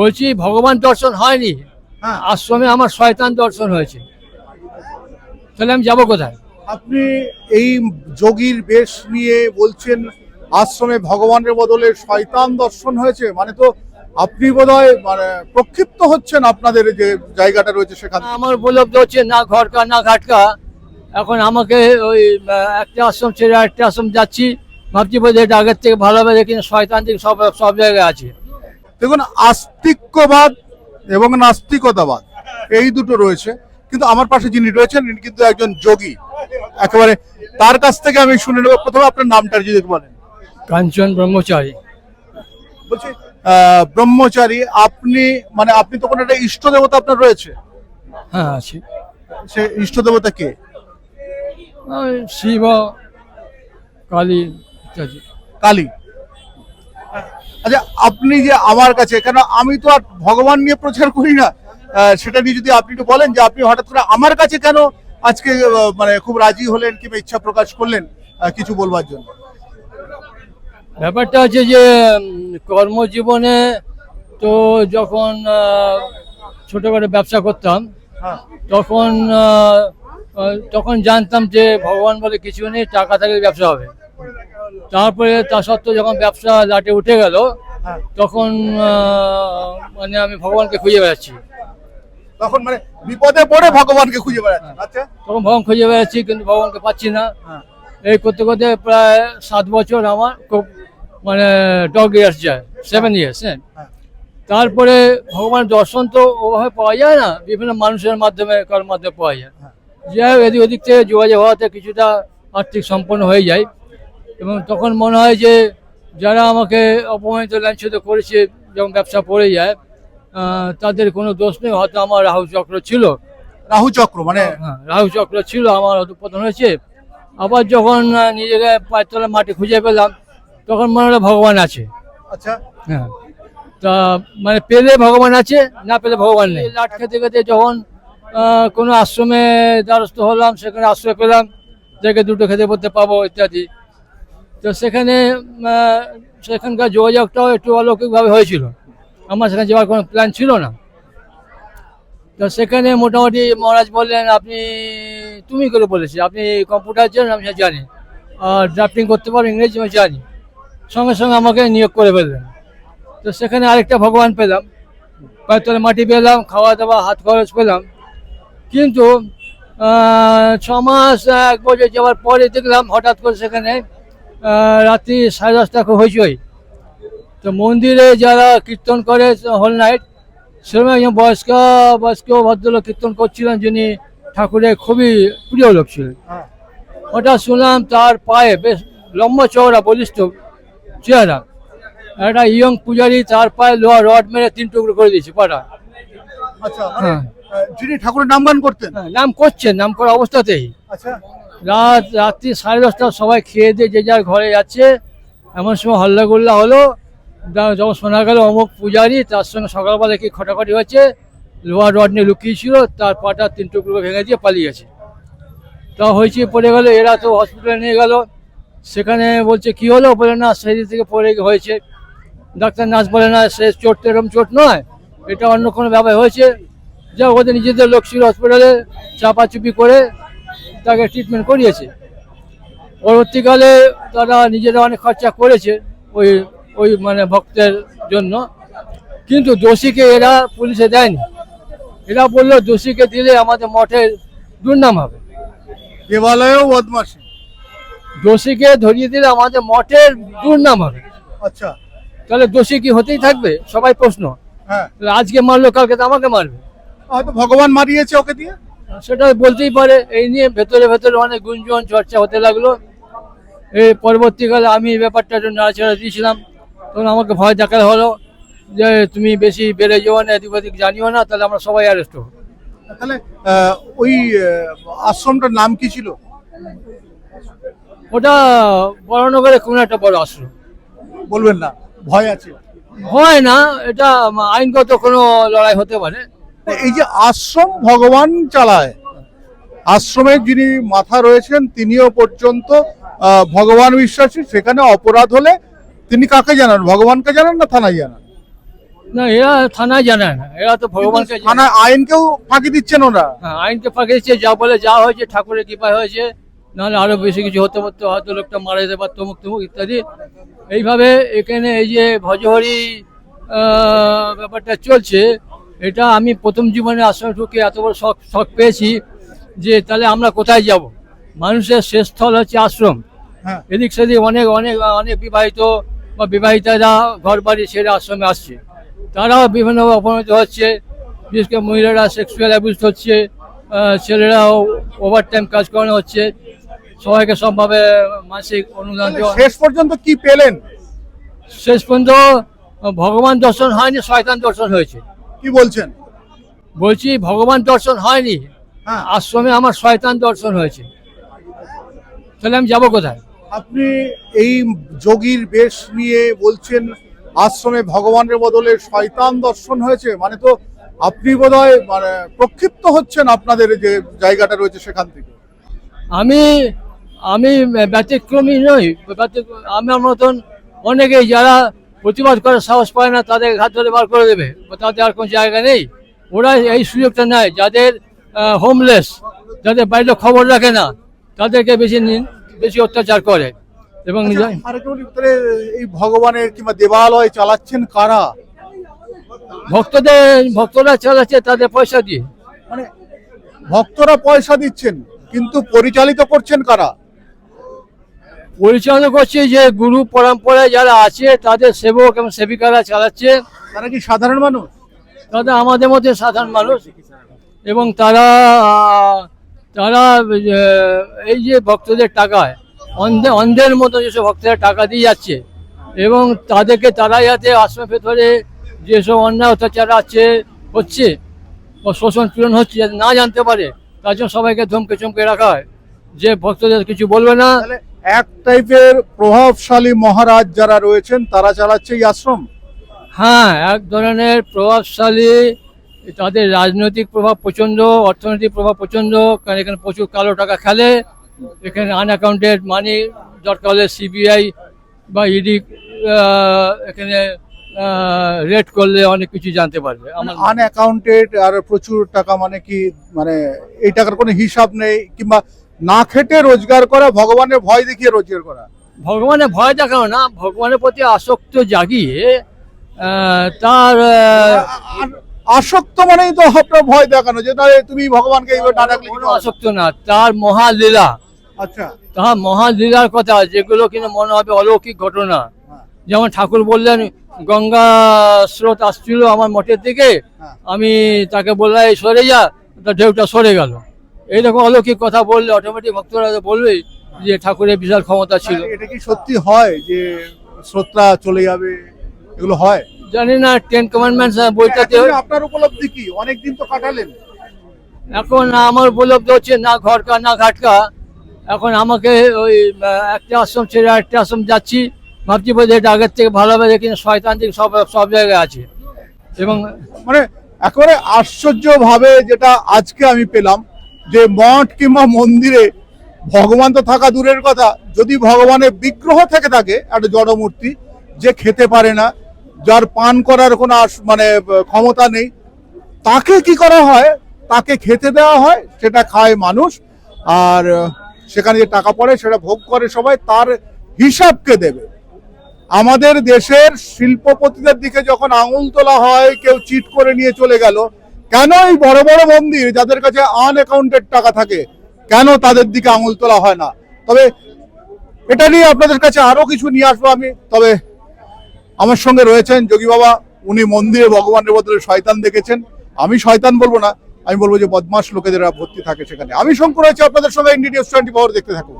বলছি ভগবান দর্শন হয়নি। হ্যাঁ। আশ্রমে আমার শয়তান দর্শন হয়েছে। তাহলে আমি যাব কোথায়? আপনি এই যোগীর বেশ নিয়ে বলছেন আশ্রমে ভগবানের বদলে শয়তান দর্শন হয়েছে। মানে তো আপনি বোধহয় মানে প্রক্ষিপ্ত হচ্ছেন আপনাদের যে জায়গাটা রয়েছে সেখানে। আমার উপলব্ধ হচ্ছে না ঘরকা না ঘাটকা। এখন আমাকে ওই একটা আশ্রম ছেড়ে আরেকটা আশ্রম যাচ্ছি। ভাবছি বোধহয় এটা আগের থেকে ভালো হবে কিন্তু শয়তান থেকে সব সব জায়গায় আছে। দেখুন আস্তিক্যবাদ এবং নাস্তিকতাবাদ এই দুটো রয়েছে। কিন্তু আমার পাশে যিনি রয়েছেন ইনি কিন্তু একজন যোগী। একেবারে তার কাছ থেকে আমি শুনে নেব। প্রথমে আপনার নামটা যদি বলেন। কাঞ্চন ব্রহ্মচারী। বলছি ব্রহ্মচারী আপনি মানে আপনি তো কোনো একটা ইষ্ট দেবতা আপনার রয়েছে? হ্যাঁ আছে। সে ইষ্ট দেবতা কে? শিব কালী ইত্যাদি। কালী। আচ্ছা আপনি যে আমার কাছে কেন আমি তো আর ভগবান নিয়ে প্রচার করি না সেটা নিয়ে যদি আপনি একটু বলেন যে আপনি হঠাৎ করে আমার কাছে কেন আজকে মানে খুব রাজি হলেন কিংবা ইচ্ছা প্রকাশ করলেন কিছু বলবার জন্য? ব্যাপারটা হচ্ছে যে কর্মজীবনে তো যখন আহ, ছোটখাটো ব্যবসা করতাম হ্যাঁ। তখন তখন জানতাম যে ভগবান বলে কিছু নেই টাকা থাকলে ব্যবসা হবে। তারপরে তা সত্ত্বেও যখন ব্যবসা লাটে উঠে গেল হ্যাঁ। তখন মানে আমি ভগবানকে খুঁজে বেড়াচ্ছি। তখন মানে বিপদে পড়ে ভগবানকে খুঁজে বেড়াচ্ছেন আচ্ছা। তখন ভগবান খুঁজে বেড়াচ্ছি কিন্তু ভগবানকে পাচ্ছি না। হ্যাঁ। এই করতে করতে প্রায় সাত বছর আমার খুব মানে ডগ ইয়ার্স যায় সেভেন ইয়ার্স হ্যাঁ। হ্যাঁ। তারপরে ভগবান দর্শন তো ওভাবে পাওয়া যায় না বিভিন্ন মানুষের মাধ্যমে কার মাধ্যমে পাওয়া যায়। হ্যাঁ। যাই হোক এদিক ওদিক থেকে যোগাযোগ হওয়াতে কিছুটা আর্থিক সম্পন্ন হয়ে যায়। এবং তখন মনে হয় যে যারা আমাকে অপমানিত লাঞ্ছিত করেছে যখন ব্যবসা পড়ে যায় তাদের কোনো দোষ নেই। হয়তো আমার রাহু চক্র ছিল। রাহু চক্র মানে? হ্যাঁ রাহু চক্র ছিল আমার অধপতন হয়েছে। আবার যখন নিজেকে পায়ের তলায় মাটি খুঁজে পেলাম তখন মনে হলো ভগবান আছে। আচ্ছা। হ্যাঁ তা মানে পেলে ভগবান আছে না পেলে ভগবান নেই। লাট খেতে খেতে যখন কোনো আশ্রমে দ্বারস্থ হলাম সেখানে আশ্রয় পেলাম দেখে দুটো খেতে পড়তে পাবো ইত্যাদি। তো সেখানে সেখানকার যোগাযোগটাও একটু অলৌকিকভাবে হয়েছিল। আমার সেখানে যাওয়ার কোনো প্ল্যান ছিল না। তো সেখানে মোটামুটি মহারাজ বললেন, আপনি, তুমি করে বলেছি আপনি কম্পিউটার জানেন আমি জানি। আর ড্রাফটিং করতে পারো ইংরেজি, আমি জানি। সঙ্গে সঙ্গে আমাকে নিয়োগ করে ফেললেন। তো সেখানে আরেকটা ভগবান পেলাম। পায়ের তলে মাটি পেলাম খাওয়া দাওয়া হাত খরচ পেলাম। কিন্তু ছ মাস এক বছর যাওয়ার পরে দেখলাম হঠাৎ করে সেখানে রাত্রি সাড়ে দশটা হইচই। তো মন্দিরে যারা কীর্তন করে হল নাইট সেরকম একজন বয়স্ক বয়স্ক ভদ্রলোক কীর্তন করছিলেন যিনি ঠাকুরের খুবই প্রিয় লোক ছিলেন। হ্যাঁ। হঠাৎ শুনলাম তার পায়ে বেশ লম্বা চওড়া বলিষ্ঠ চেহারা। একটা ইয়ং পূজারি তার পায়ে লোহা রড মেরে তিন টুকরো করে দিয়েছে পাটা। আচ্ছা মানে হ্যাঁ। যিনি ঠাকুরের নাম গান করতেন। হ্যাঁ, নাম করছেন নাম করা অবস্থাতেই। আচ্ছা। রাত, রাত্রি সাড়ে দশটা সবাই খেয়ে দিয়ে যে যার ঘরে যাচ্ছে। এমন সময় হল্লাগুল্লা হলো। যখন শোনা গেল অমুক পূজারি, তার সঙ্গে সকালবেলা কি খটাখটি হয়েছে, লোহার রড নিয়ে লুকিয়েছিল, তার পাটা তিন টুকরো ভেঙে দিয়ে পালিয়েছে। তা হয়েছে, পড়ে গেল, এরা তো হসপিটালে নিয়ে গেল। সেখানে বলছে, কি হলো? বলে, না, সেই থেকে পড়ে হয়েছে। ডাক্তার, নার্স বলে, না, সে চোট তো এরকম চোট নয়, এটা অন্য কোনো ব্যাপার হয়েছে। যা ওদের নিজেদের লোক ছিল হসপিটালে চাপাচুপি করে তাকে ট্রিটমেন্ট করিয়েছে। পরবর্তীকালে তারা নিজেরা অনেক খরচা করেছে ওই ওই মানে ভক্তের জন্য। কিন্তু দোষীকে এরা পুলিশে দেয়নি। এরা বলল দোষীকে দিলে আমাদের মঠের দুর্নাম হবে। দেবালয়েও বদমাসী দোষীকে ধরিয়ে দিলে আমাদের মঠের দুর্নাম হবে। আচ্ছা। তাহলে দোষী কি হতেই থাকবে? সবাই প্রশ্ন। হ্যাঁ। তাহলে আজকে মারলো কালকে তো আমাকে মারবে। হয়তো ভগবান মারিয়েছে ওকে দিয়ে? সেটা বলতেই পারে। এই নিয়ে ভেতরে ভেতরে অনেক গুঞ্জন চর্চা হতে লাগল। এই পরবর্তীকালে আমি এই ব্যাপারটা একটু নাড়াচাড়া দিয়েছিলাম। তখন আমাকে ভয় দেখানো হলো যে তুমি বেশি বেড়ে যাও না এদিক ওদিক জানিও না তাহলে আমরা সবাই অ্যারেস্ট হব। তাহলে ওই আশ্রমটার নাম কি ছিল? ওটা বড়নগরে কোনো একটা বড় আশ্রম। বলবেন না ভয় আছে। ভয় না এটা আইনগত কোনো লড়াই হতে পারে। এই যে আশ্রম ভগবান চালায় আশ্রমের যিনি মাথা রয়েছেন তিনিও পর্যন্ত ভগবান বিশ্বাসী সেখানে অপরাধ হলে তিনি কাকে জানান? ভগবানকে জানান না থানায় জানান? না এরা থানায় জানায় না। এরা তো ভগবানকে জানায়। থানায় আইনকেও ফাঁকি দিচ্ছেন ওরা। হ্যাঁ আইনকে ফাঁকি দিচ্ছে যা বলে যা হয়েছে ঠাকুরের কৃপায় হয়েছে। নাহলে আরও বেশি কিছু হতে পারতো হয়তো লোকটা মারা যেতে পারতো মুখ তুমুক ইত্যাদি। এইভাবে এখানে এই যে ভজহরি ব্যাপারটা চলছে এটা আমি প্রথম জীবনে আশ্রমে ঢুকে এত বড় শখ শখ পেয়েছি যে তাহলে আমরা কোথায় যাব? মানুষের শেষ স্থল হচ্ছে আশ্রম। হ্যাঁ। এদিক সেদিক অনেক অনেক অনেক বিবাহিত বা বিবাহিতারা ঘর বাড়ি ছেড়ে আশ্রমে আসছে। তারাও বিভিন্নভাবে অপমানিত হচ্ছে। বিশেষ করে মহিলারা সেক্সুয়াল অ্যাবিউজ হচ্ছে ছেলেরাও ওভার টাইম কাজ করানো হচ্ছে। সবাইকে সবভাবে মানসিক অনুদান দেওয়া। শেষ পর্যন্ত কি পেলেন? শেষ পর্যন্ত ভগবান দর্শন হয়নি শয়তান দর্শন হয়েছে। কি বলছেন? বলছি ভগবান দর্শন হয়নি। হ্যাঁ। আশ্রমে আমার শয়তান দর্শন হয়েছে। তাহলে আমি যাব কোথায়? আপনি এই যোগীর বেশ নিয়ে বলছেন আশ্রমে ভগবানের বদলে শয়তান দর্শন হয়েছে? মানে তো আপনি বোধহয় মানে প্রক্ষিপ্ত হচ্ছেন আপনাদের যে জায়গাটা রয়েছে সেখান থেকে। আমি আমি ব্যতিক্রমী নই। আমার মতন অনেকেই যারা প্রতিবাদ করার সাহস পায় না তাদের হাত ধরে বার করে দেবে। তাদের আর কোনো জায়গা নেই। ওরা এই সুযোগটা নেয় যাদের হোমলেস যাদের বাইরে খবর রাখে না তাদেরকে বেশি বেশি অত্যাচার করে। এবং ভিতরে এই ভগবানের কিংবা দেবালয় চালাচ্ছেন কারা? ভক্তদের ভক্তরা চালাচ্ছে তাদের পয়সা দিয়ে। মানে ভক্তরা পয়সা দিচ্ছেন কিন্তু পরিচালিত করছেন কারা? পরিচালনা করছে যে গুরু পরম্পরায় যারা আছে তাদের সেবক এবং সেবিকারা চালাচ্ছে। তারা কি সাধারণ মানুষ? তাদের আমাদের মধ্যে সাধারণ মানুষ। এবং তারা তারা এই যে ভক্তদের টাকায় অন্ধে অন্ধের মতো যেসব ভক্তরা টাকা দিয়ে যাচ্ছে এবং তাদেরকে তারা যাতে আশ্রমের ভেতরে যেসব অন্যায় অত্যাচার আছে হচ্ছে শোষণ পূরণ হচ্ছে যাতে না জানতে পারে তার জন্য সবাইকে ধমকে চমকে রাখা হয়। যে ভক্তদের কিছু বলবে না এক টাইপের প্রভাবশালী মহারাজ যারা রয়েছেন তারা চালাচ্ছে এই আশ্রম? হ্যাঁ এক ধরনের প্রভাবশালী তাদের রাজনৈতিক প্রভাব প্রচণ্ড অর্থনৈতিক প্রভাব প্রচণ্ড কারণ এখানে প্রচুর কালো টাকা খেলে এখানে আনঅ্যাকাউন্টেড মানি দরকার হলে সিবিআই বা ইডি এখানে রেড করলে অনেক কিছু জানতে পারবে। আনঅ্যাকাউন্টেড আর প্রচুর টাকা মানে কি মানে এই টাকার কোনো হিসাব নেই কিংবা না খেটে রোজগার করা ভগবানের ভয় দেখিয়ে রোজগার করা। ভগবানের ভয় দেখানো না ভগবানের প্রতি আসক্ত জাগিয়ে তার আসক্ত মানেই তো আপনার ভয় দেখানো যে তাহলে তুমি ভগবানকে আসক্ত না তার মহালীলা। আচ্ছা। তাহা মহালীলার কথা যেগুলো কিনা মনে হবে অলৌকিক ঘটনা। হ্যাঁ, যেমন ঠাকুর বললেন গঙ্গা স্রোত আসছিল আমার মঠের দিকে হ্যাঁ। আমি তাকে বললাম সরে যা। ঢেউটা সরে গেল। এইরকম অলৌকিক কথা বললে অটোমেটিক ভক্তরা তো বলবেই যে ঠাকুরের বিশাল ক্ষমতা ছিল। এটা কি সত্যি হয় যে শ্রোতা চলে যাবে? এগুলো হয়? জানি না টেন কমান্ডমেন্টস বইটাতে আপনার উপলব্ধি কি? অনেকদিন তো কাটালেন। এখন আমার উপলব্ধ হচ্ছে না ঘরকা না ঘাটকা। এখন আমাকে ওই একটা আশ্রম ছেড়ে আরেকটা আশ্রম যাচ্ছি। ভাবছি বোধ এটা আগের থেকে ভালো হবে কিন্তু শয়তান্ত্রিক সব সব জায়গায় আছে। এবং মানে একেবারে আশ্চর্য ভাবে যেটা আজকে আমি পেলাম যে মঠ কিংবা মন্দিরে ভগবান তো থাকা দূরের কথা, যদি ভগবানের বিগ্রহ থেকে থাকে একটা জড়মূর্তি যে খেতে পারে না, যার পান করার কোনো মানে ক্ষমতা নেই, তাকে কি করা হয়? তাকে খেতে দেওয়া হয়, সেটা খায় মানুষ, আর সেখানে যে টাকা পড়ে সেটা ভোগ করে সবাই, তার হিসাবকে দেবে। আমাদের দেশের শিল্পপতিদের দিকে যখন আঙুল তোলা হয়, কেউ চিট করে নিয়ে চলে গেল কেন এই বড় বড় মন্দির যাদের কাছে আন আনঅ্যাকাউন্টেড টাকা থাকে, কেন তাদের দিকে আঙুল তোলা হয় না? তবে এটা নিয়ে আপনাদের কাছে আরও কিছু নিয়ে আসব আমি। তবে আমার সঙ্গে রয়েছেন যোগী বাবা, উনি মন্দিরে ভগবানের বদলে শয়তান দেখেছেন। আমি শয়তান বলব না, আমি বলব যে বদমাস লোকেদের ভর্তি থাকে সেখানে। আমি শঙ্কর রয়েছে আপনাদের সঙ্গে ইন্ডিয়া টোয়েন্টি পাওয়ার দেখতে থাকুন।